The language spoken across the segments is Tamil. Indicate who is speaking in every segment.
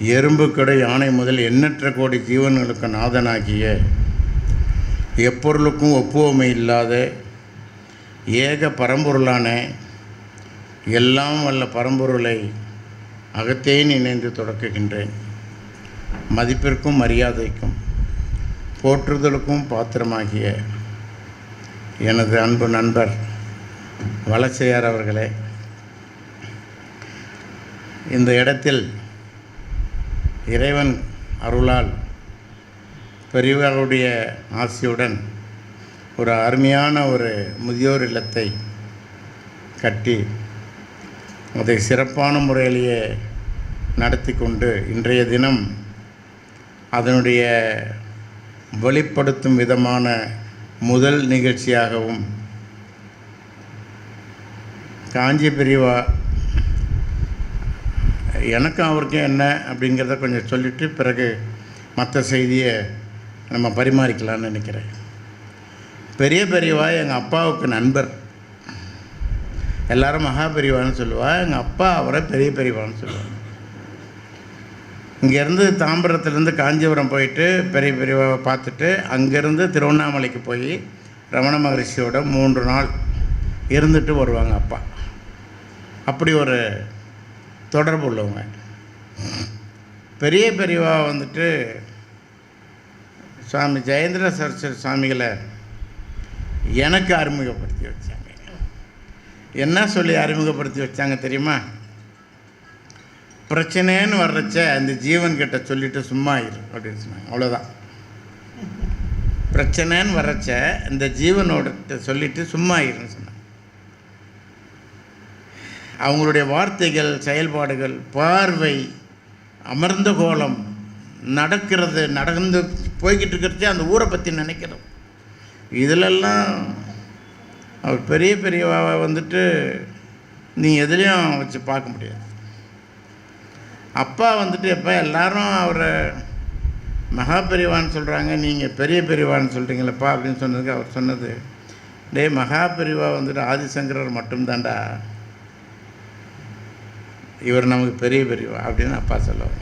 Speaker 1: எறும்பு கடை யானை முதல் எண்ணற்ற கோடி ஜீவன்களுக்கு நாதனாகிய எப்பொருளுக்கும் ஒப்புவமை இல்லாத ஏக பரம்பொருளான எல்லாம் வல்ல பரம்பொருளை அகத்தே நினைந்து தொடக்குகின்றேன். மதிப்பிற்கும் மரியாதைக்கும் போற்றுதலுக்கும் பாத்திரமாகிய எனது அன்பு நண்பர் வலசையார் அவர்களே இந்த இடத்தில் இறைவன் அருளால் பெரியவர்களுடைய ஆசியுடன் ஒரு அருமையான ஒரு முதியோர் இல்லத்தை கட்டி அதை சிறப்பான முறையிலேயே நடத்தி கொண்டு இன்றைய தினம் அதனுடைய வெளிப்படுத்தும் விதமான முதல் நிகழ்ச்சியாகவும் காஞ்சி பெரியவா எனக்கும் அவருக்கும் என்ன அப்படிங்கிறத கொஞ்சம் சொல்லிவிட்டு பிறகு மற்ற செய்தியை நம்ம பரிமாறிக்கலாம்னு நினைக்கிறேன். பெரிய பெரியவா எங்கள் அப்பாவுக்கு நண்பர். எல்லாரும் மகா பெரியவான்னு சொல்லுவாள் எங்கள் அப்பா அவரை பெரிய பெரியவான்னு சொல்லுவாங்க இங்கேருந்து தாம்பரத்துலேருந்து காஞ்சிபுரம் போயிட்டு பெரிய பெரியவாவை பார்த்துட்டு அங்கேருந்து திருவண்ணாமலைக்கு போய் ரமண மகரிஷியோட மூன்று நாள் இருந்துட்டு வருவாங்க அப்பா. அப்படி ஒரு தொடர்பு உள்ளவங்க பெரிய பெரியவா வந்துட்டு சுவாமி ஜெயேந்திர சரஸ்வதி சுவாமிகளை எனக்கு அறிமுகப்படுத்தி வச்சாங்க. என்ன சொல்லி அறிமுகப்படுத்தி வச்சாங்க தெரியுமா? பிரச்சனைன்னு வர்றச்ச அந்த ஜீவன்கிட்ட சொல்லிட்டு சும்மா இரு அப்படின்னு சொன்னாங்க. அவ்வளோதான் பிரச்சனைன்னு வர்றச்ச இந்த ஜீவனோட சொல்லிட்டு சும்மா இருன்னு சொன்னாங்க. அவங்களுடைய வார்த்தைகள் செயல்பாடுகள் பார்வை அமர்ந்த கோலம் நடக்கிறது நடந்து போய்கிட்டு இருக்கிறதே அந்த ஊரை பற்றி நினைக்கிறோம் இதிலெல்லாம் அவர் பெரிய பெரியவாவை வந்துட்டு நீ எதுலேயும் வச்சு பார்க்க முடியாது. அப்பா வந்துட்டு எப்போ எல்லாரும் அவரை மகா பெரியவான்னு சொல்கிறாங்க நீங்கள் பெரிய பெரியவான்னு சொல்கிறீங்களப்பா அப்படின்னு சொன்னதுக்கு அவர் சொன்னது டேய் மகா பெரியவா வந்துட்டு ஆதிசங்கரர் மட்டும்தான்டா இவர் நமக்கு பெரிய பெரியவா அப்படின்னு அப்பா சொல்லுவாங்க.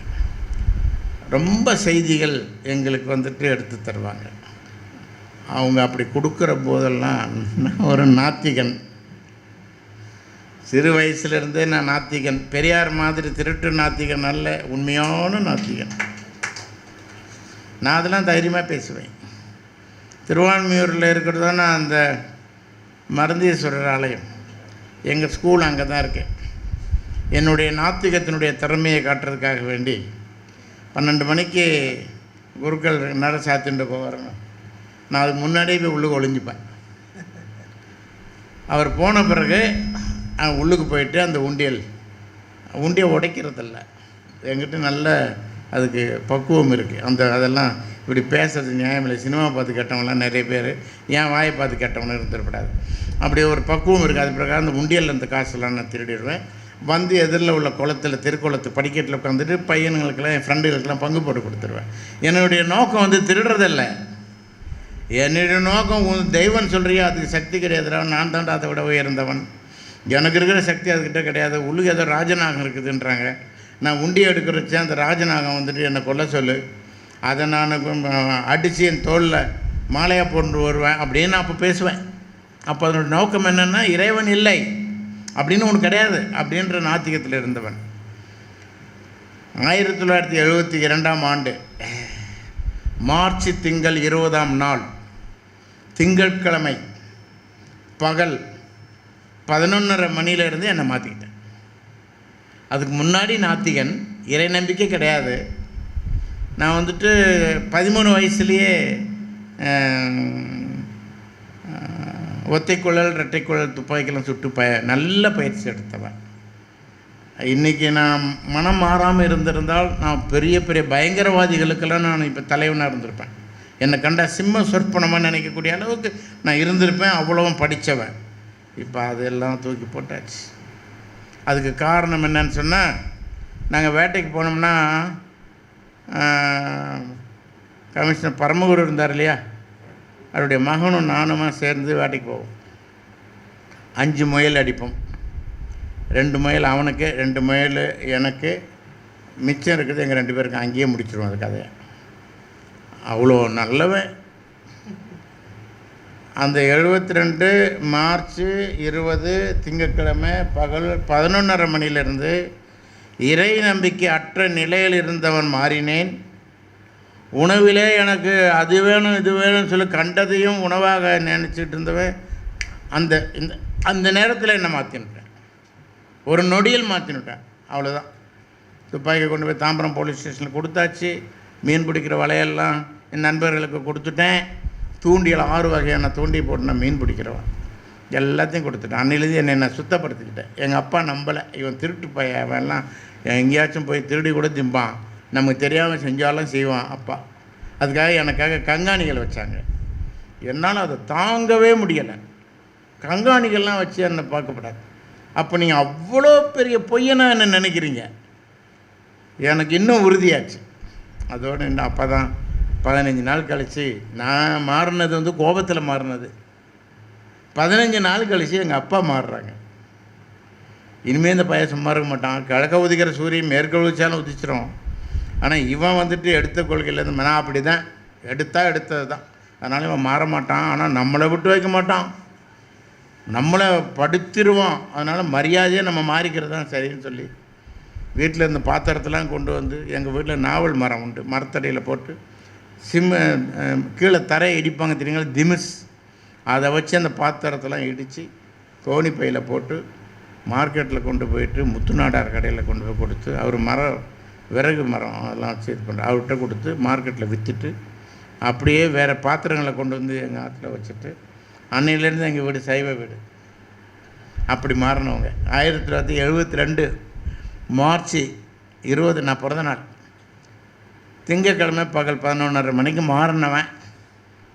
Speaker 1: ரொம்ப செய்திகள் எங்களுக்கு வந்துட்டு எடுத்து தருவாங்க. அவங்க அப்படி கொடுக்குற போதெல்லாம் நான் ஒரு நாத்திகன். சிறு வயசுலேருந்தே நான் நாத்திகன். பெரியார் மாதிரி திருட்டு நாத்திகன் அல்ல உண்மையான நாத்திகன். நான் அதெல்லாம் தைரியமாக பேசுவேன். திருவான்மியூரில் இருக்கிறது நான் அந்த மருந்தீஸ்வரர் ஆலயம். எங்கள் ஸ்கூல் அங்கே தான் இருக்கேன் என்னுடைய நாத்திகத்தினுடைய திறமையை காட்டுறதுக்காக வேண்டி பன்னெண்டு மணிக்கு குருக்கள் நட சாத்திட்டு போவாருங்க. நான் அதுக்கு முன்னாடியே போய் உள்ளுக்கு ஒளிஞ்சுப்பேன். அவர் போன பிறகு உள்ளுக்கு போயிட்டு அந்த உண்டியல் உண்டியை உடைக்கிறதில்ல. எங்கிட்ட நல்ல அதுக்கு பக்குவம் இருக்குது அந்த அதெல்லாம் இப்படி பேசுறது நியாயமில்லை சினிமா பார்த்து கேட்டவங்களாம் நிறைய பேர் ஏன் வாயை பார்த்து கேட்டவங்களும் இருந்துடக்கூடாது அப்படி ஒரு பக்குவம் இருக்குது அது பிறகு அந்த உண்டியலில் இந்த காசெல்லாம் நான் திருடிடுவேன். வந்து எதிரில் உள்ள குளத்தில் திருக்குளத்து படிக்கட்டில் உட்காந்துட்டு பையனுங்களுக்கெல்லாம் என் ஃப்ரெண்டுகளுக்கெல்லாம் பங்கு போட்டு கொடுத்துருவேன். என்னுடைய நோக்கம் வந்து திருடுறதில்ல. என்னுடைய நோக்கம் தெய்வம் சொல்கிறியா அதுக்கு சக்தி கிடையாதுடா நான் தான் அதை விட உயர்ந்தவன். எனக்கு இருக்கிற சக்தி அதுக்கிட்ட கிடையாது. உள்ளுக்கு ஏதோ ராஜநாகம் இருக்குதுன்றாங்க. நான் உண்டி எடுக்கிறச்ச அந்த ராஜநாகம் வந்துட்டு என்னை கொல்ல சொல்லு. அதை நான் அடித்து என் தோளில் மாலையாக போட்டு வருவேன் அப்படின்னு நான் அப்போ பேசுவேன். அப்போ அதனோட நோக்கம் என்னென்னா இறைவன் இல்லை. அப்படின்னு ஒன்று கிடையாது அப்படின்ற நாத்திகத்தில் இருந்தவன். ஆயிரத்தி தொள்ளாயிரத்தி எழுபத்தி இரண்டாம் ஆண்டு மார்ச் திங்கள் இருபதாம் நாள் திங்கட்கிழமை பகல் பதினொன்றரை மணியிலேருந்து என்னை மாற்றிக்கிட்டேன் அதுக்கு முன்னாடி நாத்திகன் இறை நம்பிக்கை கிடையாது. நான் வந்துட்டு பதிமூணு வயசுலேயே ஒத்தைக்குழல் இரட்டைக்குழல் துப்பாக்கிலாம் சுட்டு ப நல்ல பயிற்சி எடுத்தவன். இன்றைக்கி நான் மனம் மாறாமல் இருந்திருந்தால் நான் பெரிய பெரிய பயங்கரவாதிகளுக்கெல்லாம் நான் இப்போ தலைவனாக இருந்திருப்பேன். என்னை கண்ட சிம்ம சொற்பனமாக நினைக்கக்கூடிய அளவுக்கு நான் இருந்திருப்பேன் அவ்வளவும் படித்தவன் இப்போ அதெல்லாம் தூக்கி போட்டாச்சு. அதுக்கு காரணம் என்னன்னு சொன்னால் நாங்கள் வேட்டைக்கு போனோம்னா கமிஷனர் பரமகுரு இருந்தார் இல்லையா? அவருடைய மகனும் நானுமா சேர்ந்து வேட்டைக்கு போவோம். அஞ்சு முயல் அடிப்போம். ரெண்டு முயல் அவனுக்கு ரெண்டு முயல் எனக்கு. மிச்சம் இருக்குது எங்கள் ரெண்டு பேருக்கு அங்கேயே முடிச்சிருவோம் அந்த கதையை. அவ்வளோ நல்லவன். அந்த எழுபத்தி ரெண்டு மார்ச் இருபது திங்கட்கிழமை பகல் பதினொன்றரை மணியிலிருந்து இறை நம்பிக்கை அற்ற நிலையில் இருந்தவன் மாறினேன். உணவிலே எனக்கு அது வேணும் இது வேணும்னு சொல்லி கண்டதையும் உணவாக நினச்சிட்டு இருந்தவன் அந்த இந்த அந்த நேரத்தில் என்னை மாற்றினுட்டேன் ஒரு நொடியில் மாற்றினுட்டேன் அவ்வளோதான் துப்பாக்கி கொண்டு போய் தாம்பரம் போலீஸ் ஸ்டேஷனில் கொடுத்தாச்சு. மீன் பிடிக்கிற வலையெல்லாம் என் நண்பர்களுக்கு கொடுத்துட்டேன். தூண்டியில் ஆறு வகையான தூண்டி போட்டு நான் மீன் பிடிக்கிறவன். எல்லாத்தையும் கொடுத்துட்டேன். அன்னிலேருந்து என்னை நான் சுத்தப்படுத்திக்கிட்டேன். எங்கள் அப்பா நம்பலை. இவன் திருட்டு பையன். அவன்லாம் எங்கேயாச்சும் போய் திருடி கூட திம்பான். நமக்கு தெரியாமல் செஞ்சாலும் செய்வான் அப்பா. அதுக்காக எனக்காக கங்காணிகள் வச்சாங்க. என்னால் அதை தாங்கவே முடியலை. கங்காணிகள்லாம் வச்சு என்னை பார்க்கப்படாது. அப்போ நீங்கள் அவ்வளோ பெரிய பொய்யனை என்ன நினைக்கிறீங்க? எனக்கு இன்னும் உறுதியாச்சு. அதோடு என்ன அப்போ தான் பதினஞ்சு நாள் கழித்து நான் மாறினது வந்து கோபத்தில் மாறினது. பதினஞ்சு நாள் கழித்து எங்கள் அப்பா மாறுறாங்க. இனிமேல் இந்த பையன் சும்மா இருக்க மாட்டான். கிழக்க உதிக்கிற சூரியன் மேற்க உதிச்சாலும் உதிச்சிரும். ஆனால் இவன் வந்துட்டு எடுத்த கொள்கையிலேருந்து நான் அப்படி தான் எடுத்தா எடுத்தது தான் அதனால் இவன் மாற மாட்டான். ஆனால் நம்மளை விட்டு வைக்க மாட்டான். நம்மளை படுத்திடுவான் அதனால் மரியாதையை நம்ம மாறிக்கிறது தான் சரின்னு சொல்லி வீட்டில் இருந்த பாத்திரத்தெல்லாம் கொண்டு வந்து எங்கள் வீட்டில் நாவல் மரம் உண்டு. மரத்தடியில் போட்டு சிம்ம கீழே தரையை இடிப்பாங்க தெரியுங்களா? திமிஸ். அதை வச்சு அந்த பாத்திரத்தெல்லாம் இடித்து கோணி பையில் போட்டு மார்க்கெட்டில் கொண்டு போயிட்டு முத்துநாடார் கடையில் கொண்டு போய் கொடுத்து அவர் மரம் விறகு மரம் அதெல்லாம் வச்சு இது பண்ணுற அவர்கிட்ட கொடுத்து மார்க்கெட்டில் விற்றுட்டு அப்படியே வேறு பாத்திரங்களை கொண்டு வந்து எங்கள் ஆற்றுல வச்சுட்டு அன்னையிலேருந்து எங்கள் வீடு சைவ வீடு. அப்படி மாறினவங்க. ஆயிரத்தி தொள்ளாயிரத்தி எழுபத்தி ரெண்டு மார்ச் இருபது நான் பிறந்த நாள். திங்கக்கிழமை பகல் பதினொன்றரை மணிக்கு மாறினவன்.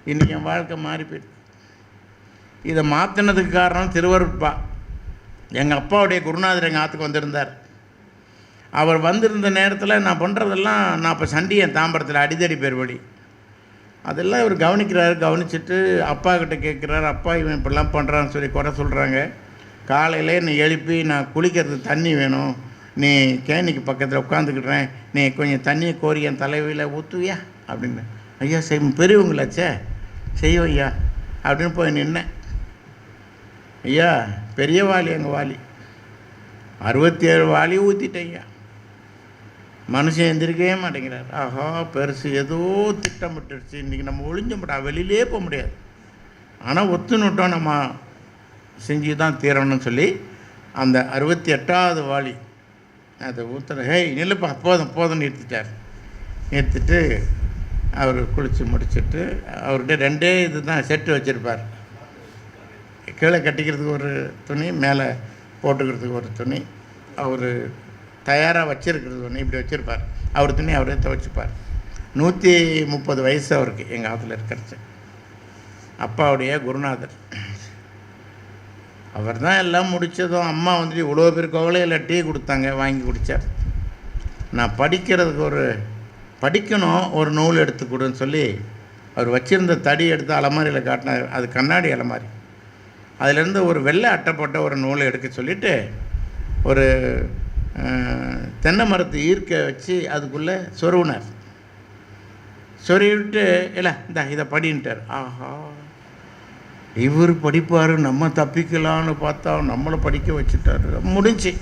Speaker 1: இன்றைக்கி என் வாழ்க்கை மாறி போயிடுது இதை மாற்றினதுக்கு காரணம் திருவருட்பா. எங்கள் அப்பாவுடைய குருநாதர் எங்கள் ஆற்றுக்கு வந்திருந்தார். அவர் வந்திருந்த நேரத்தில் நான் பண்ணுறதெல்லாம் நான் இப்போ சண்டியன் தாம்பரத்தில் அடிதடி பேர் வழி அதெல்லாம் இவர் கவனிக்கிறாரு கவனிச்சுட்டு அப்பா கிட்ட கேட்குறாரு அப்பா இவன் இப்படிலாம் பண்ணுறான்னு சொல்லி குறை சொல்கிறாங்க காலையிலே நீ எழுப்பி நான் குளிக்கிறதுக்கு தண்ணி வேணும். நீ கேணிக்கு பக்கத்தில் உட்காந்துக்கிட்றேன் நீ கொஞ்சம் தண்ணியை கோரி என் தலைவியில் ஊற்றுவியா அப்படின்னு. ஐயா செய் பெரியவங்களாச்சே. செய்வோம் ஐயா. அப்படின்னு போய் நின்னேன். ஐயா பெரிய வாலி எங்கள் வாலி அறுபத்தி ஏழு வாலி ஊற்றிட்டேன் ஐயா. மனுஷன் எந்திரிக்கவே மாட்டேங்கிறார். ஆஹா பெருசு ஏதோ திட்டமிட்டுருச்சு. இன்றைக்கி நம்ம ஒளிஞ்ச முடியாது வெளியிலே போக முடியாது. ஆனால் ஒத்துணுட்டோம் நம்ம செஞ்சு தான் தீரணும்னு சொல்லி அந்த அறுபத்தி எட்டாவது வாளி அதை ஊற்றுற ஹேய் நிலப்பா போதும் போதும் நிறுத்திட்டார். நிறுத்திட்டு அவர் குளித்து முடிச்சிட்டு அவர்கிட்ட ரெண்டே இது தான் செட்டு வச்சுருப்பார். கீழே கட்டிக்கிறதுக்கு ஒரு துணி மேலே போட்டுக்கிறதுக்கு ஒரு துணி. அவர் தயாராக வச்சிருக்கிறது ஒன்று இப்படி வச்சுருப்பார். அவர் துணி அவரே துவைச்சிப்பார். நூற்றி முப்பது வயசு அவருக்கு எங்கள் ஆற்றுல இருக்கிறச்சு அப்பாவுடைய குருநாதர். அவர் தான் எல்லாம் முடித்ததும் அம்மா வந்துட்டு இவ்வளோ பேர் கோவலையில் டீ கொடுத்தாங்க வாங்கி குடித்தார் நான் படிக்கிறதுக்கு ஒரு படிக்கணும் ஒரு நூல் எடுத்து கொடுன்னு சொல்லி அவர் வச்சிருந்த தடி எடுத்து அலமாரியில் காட்டினார். அது கண்ணாடி அலமாரி. அதிலேருந்து ஒரு வெள்ளை அட்டைப்பட்ட ஒரு நூலை எடுக்க சொல்லிவிட்டு ஒரு தென்னை மரத்தை ஈர்க்க வச்சு அதுக்குள்ளே சொருவினார் சொருவிட்டு இல்லை இந்த இதை படின்ட்டார். ஆஹா இவர் படிப்பார் நம்ம தப்பிக்கலான்னு பார்த்தா நம்மளை படிக்க வச்சுட்டாரு. முடிஞ்சு.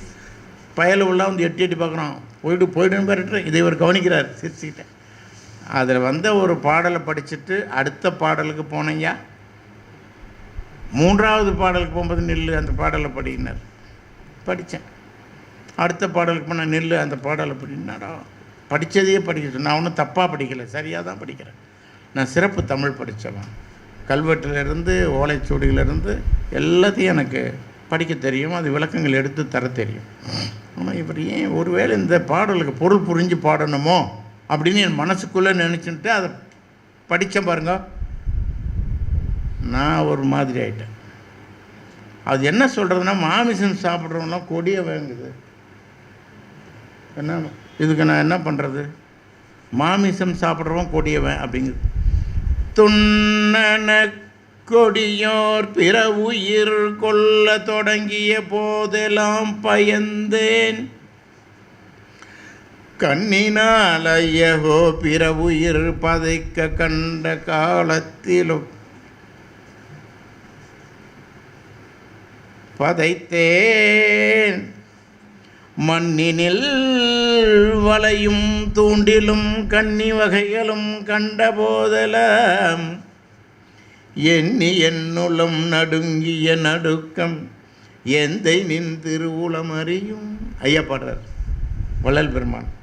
Speaker 1: பயல உள்ள வந்து எட்டி எட்டி பார்க்குறோம் போயிட்டு போயிடுன்னு பாருட்டு இதை இவர் கவனிக்கிறார் சிரிச்சுக்கிட்டேன் அதில் வந்த ஒரு பாடலை படிச்சுட்டு அடுத்த பாடலுக்கு போனையா மூன்றாவது பாடலுக்கு போகும்போது நில்லு அந்த பாடலை படினார் படித்தேன். அடுத்த பாடலுக்கு போனால் நில்லு அந்த பாடலை அப்படின்னாடா படித்ததையே படிக்க நான் ஒன்றும் தப்பாக படிக்கலை சரியாக தான் படிக்கிறேன். நான் சிறப்பு தமிழ் படித்தவன் கல்வெட்டிலிருந்து ஓலைச்சுவடியிலிருந்து எல்லாத்தையும் எனக்கு படிக்க தெரியும். அது விளக்கங்கள் எடுத்து தர தெரியும். ஆனால் இவர் ஏன் ஒருவேளை இந்த பாடலுக்கு பொருள் புரிஞ்சு பாடணுமோ அப்படின்னு என் மனசுக்குள்ளே நினச்சிட்டு அதை படித்தேன் பாருங்க. நான் ஒரு மாதிரி ஆகிட்டேன் அது என்ன சொல்கிறதுனா மாமிசம் சாப்பிட்றவங்களாம் கொடிய வாங்குது. என்ன? இதுக்கு நான் என்ன பண்ணுறது மாமிசம் சாப்பிட்றவன் கொடியவன் அப்படிங்குது. துண்ணன கொடியோர் பிற உயிர் கொல்ல தொடங்கிய போதெல்லாம் பயந்தேன். கண்ணினால் ஐயகோ பிற உயிர் பதைக்க கண்ட காலத்திலும் பதைத்தேன். மண்ணினில் வளையும் தூண்டிலும் கன்னி வகைகளும் கண்ட எண்ணி என்னுளம் நடுங்கிய நடுக்கம் எந்தை நின் திருவுளம் அறியும். ஐயா பாடுறார். வள்ளல் பெருமான்.